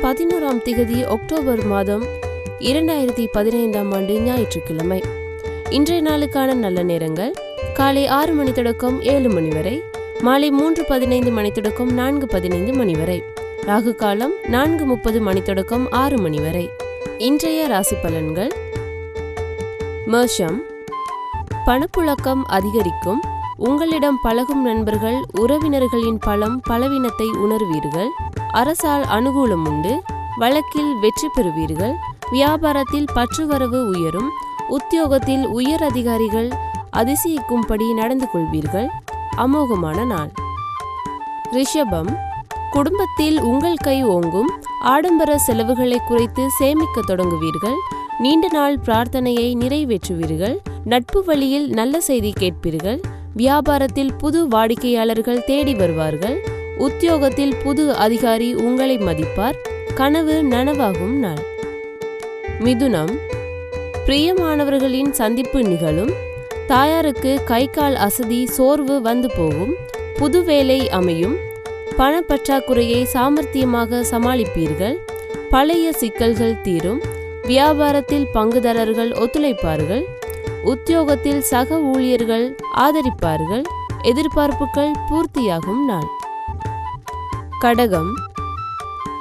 பதினோராம் திகதி அக்டோபர் மாதம் இரண்டாயிரத்தி பதினைந்தாம் ஆண்டு ஞாயிற்றுக்கிழமை. இன்றைய நாளுக்கான நல்ல நேரங்கள் காலை ஆறு மணி தொடக்கம் ஏழு மணி வரை மாலை மூன்று பதினைந்து மணி தொடக்கம் நான்கு பதினைந்து மணி வரை ராகு காலம் நான்கு முப்பது மணி தொடக்கம் ஆறு மணி வரை. இன்றைய ராசி பலன்கள். மேஷம். பணப்புழக்கம் அதிகரிக்கும். உங்களிடம் பழகும் நண்பர்கள் உறவினர்களின் பலம் பலவீனத்தை உணர்வீர்கள். அரசால் அனுகூலம் உண்டு. வழக்கில் வெற்றி பெறுவீர்கள். வியாபாரத்தில் பற்றுவரவு உயரும். உத்தியோகத்தில் உயர் அதிகாரிகள் அதிசயிக்கும்படி நடந்து கொள்வீர்கள். அமோகமான நாள். ரிஷபம். குடும்பத்தில் உங்கள் கை ஓங்கும். ஆடம்பர செலவுகளை குறைத்து சேமிக்க தொடங்குவீர்கள். நீண்ட நாள் பிரார்த்தனையை நிறைவேற்றுவீர்கள். நட்பு வழியில் நல்ல செய்தி கேட்பீர்கள். வியாபாரத்தில் புது வாடிக்கையாளர்கள் தேடி வருவார்கள். உத்தியோகத்தில் புது அதிகாரி உங்களை மதிப்பார். கனவு நனவாகும் நாள். மிதுனம். பிரியமானவர்களின் சந்திப்பு நிகழும். தாயாருக்கு கை கால் அசதி சோர்வு வந்து போகும். புது வேலை அமையும். பணப்பற்றாக்குறையை சாமர்த்தியமாக சமாளிப்பீர்கள். பழைய சிக்கல்கள் தீரும். வியாபாரத்தில் பங்குதாரர்கள் ஒத்துழைப்பார்கள். உத்தியோகத்தில் சக ஊழியர்கள் ஆதரிப்பார்கள். எதிர்பார்ப்புகள் பூர்த்தியாகும் நாள். கடகம்.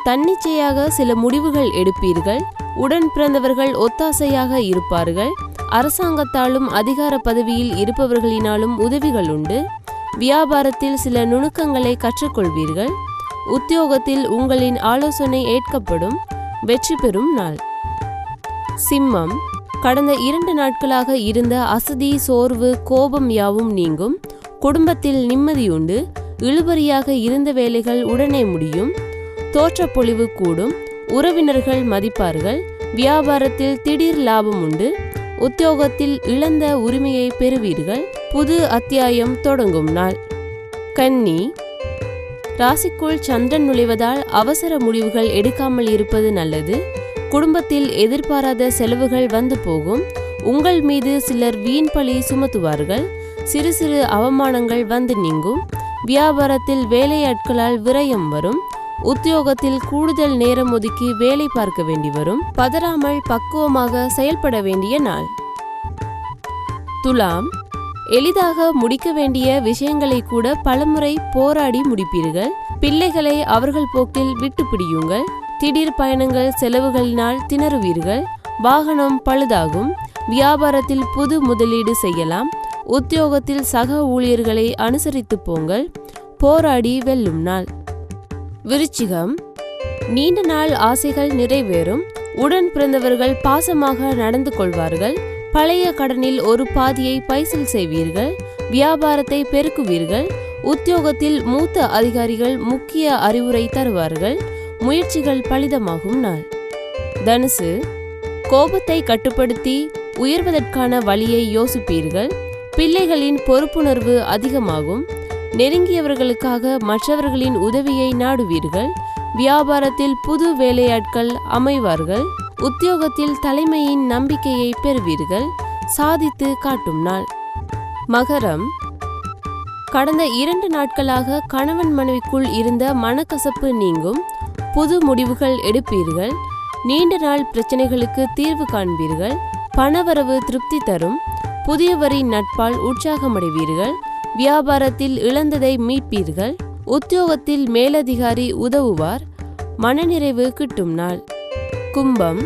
தன்னிச்சையாக சில முடிவுகள் எடுப்பீர்கள். உடன் பிறந்தவர்கள் ஒத்தாசையாக இருப்பார்கள். அரசாங்கத்தாலும் அதிகார பதவியில் இருப்பவர்களினாலும் உதவிகள் உண்டு. வியாபாரத்தில் சில நுணுக்கங்களை கற்றுக்கொள்வீர்கள். உத்தியோகத்தில் உங்களின் ஆலோசனை ஏற்கப்படும். வெற்றி பெறும் நாள். சிம்மம். கடந்த இரண்டு நாட்களாக இருந்த அசதி சோர்வு கோபம் யாவும் நீங்கும். குடும்பத்தில் நிம்மதியுண்டு இழுபறியாக இருந்த வேலைகள் உடனே முடியும். தோற்றப்பொழிவு கூடும். உறவினர்கள் மதிப்பார்கள். வியாபாரத்தில் திடீர் லாபம் உண்டு. உத்தியோகத்தில் இழந்த உரிமையை பெறுவீர்கள். புது அத்தியாயம் தொடங்கும் நாள். கன்னி. ராசிக்குள் சந்திரன் நுழைவதால் அவசர முடிவுகள் எடுக்காமல் இருப்பது நல்லது. குடும்பத்தில் எதிர்பாராத செலவுகள் வந்து போகும். உங்கள் மீது சிலர் வீண் பழி சுமத்துவார்கள். சிறு சிறு அவமானங்கள் வந்து நீங்கும். வியாபாரத்தில் வேலையாட்களால் விரயம் வரும். உத்தியோகத்தில் கூடுதல் நேரம் ஒதுக்கி வேலை பார்க்க வேண்டி வரும். பதறாமல் பக்குவமாக செயல்பட வேண்டிய நாள். துலாம். எளிதாக முடிக்க வேண்டிய விஷயங்களை கூட பலமுறை போராடி முடிப்பீர்கள். பிள்ளைகளை அவர்கள் போக்கில் விட்டு பிடியுங்கள். திடீர் பயணங்கள் செலவுகளினால் திணறுவீர்கள். வாகனம் பழுதாகும். வியாபாரத்தில் புது முதலீடு செய்யலாம். உத்தியோகத்தில் சக ஊழியர்களை அனுசரித்து போங்கள். போராடி வெல்லும் நாள். விருச்சிகம். நீண்ட நாள் ஆசைகள் நிறைவேறும். உடன் பிறந்தவர்கள் பாசமாக நடந்து கொள்வார்கள். பழைய கடனில் ஒரு பாதியை பைசல் செய்வீர்கள். வியாபாரத்தை பெருக்குவீர்கள். உத்தியோகத்தில் மூத்த அதிகாரிகள் முக்கிய அறிவுரை தருவார்கள். முயற்சிகள் பலிதமாகும் நாள். தனுசு. கோபத்தை கட்டுப்படுத்தி உயர்வதற்கான வழியை யோசிப்பீர்கள். பிள்ளைகளின் பொறுப்புணர்வு அதிகமாகும். நெருங்கியவர்களுக்காக மற்றவர்களின் உதவியை நாடுவீர்கள். வியாபாரத்தில் புது வேலையாட்கள் அமைவார்கள். உத்தியோகத்தில் தலைமையின் நம்பிக்கையை பெறுவீர்கள். சாதித்து காட்டும் நாள். மகரம். கடந்த இரண்டு நாட்களாக கணவன் மனைவிக்குள் இருந்த மனக்கசப்பு நீங்கும். புது முடிவுகள் எடுப்பீர்கள். நீண்ட நாள் பிரச்சனைகளுக்கு தீர்வு காண்பீர்கள். பணவரவு திருப்தி தரும். புதியவரின் நட்பால் உற்சாகமடைவீர்கள். வியாபாரத்தில் இழந்ததை மீட்பீர்கள். உத்தியோகத்தில் மேலதிகாரி உதவுவார். மனநிறைவு கிட்டும் நாள். கும்பம்.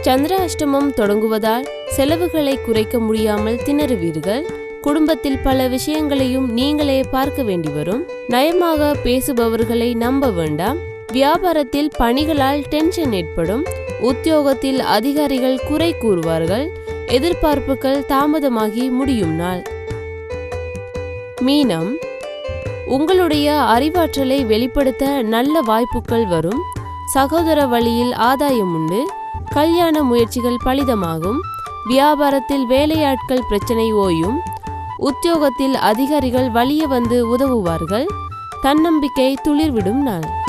சந்திர அஷ்டமம் தொடங்குவதால் செலவுகளை குறைக்க முடியாமல் திணறுவீர்கள். குடும்பத்தில் பல விஷயங்களையும் நீங்களே பார்க்க வேண்டி வரும் நயமாக பேசுபவர்களை நம்ப வேண்டாம். வியாபாரத்தில் பணிகளால் டென்ஷன் ஏற்படும். உத்தியோகத்தில் அதிகாரிகள் குறை கூறுவார்கள். எதிர்பார்ப்புகள் தாமதமாகி முடியும் நாள். மீனம் உங்களுடைய அறிவாற்றலை வெளிப்படுத்த நல்ல வாய்ப்புகள் வரும். சகோதர வழியில் ஆதாயம் உண்டு. கல்யாண முயற்சிகள் பலிதமாகும். வியாபாரத்தில் வேலையாட்கள் பிரச்சனை ஓயும். உத்தியோகத்தில் அதிகாரிகள் வலிய வந்து உதவுவார்கள். தன்னம்பிக்கை துளிர்விடும் நாள்.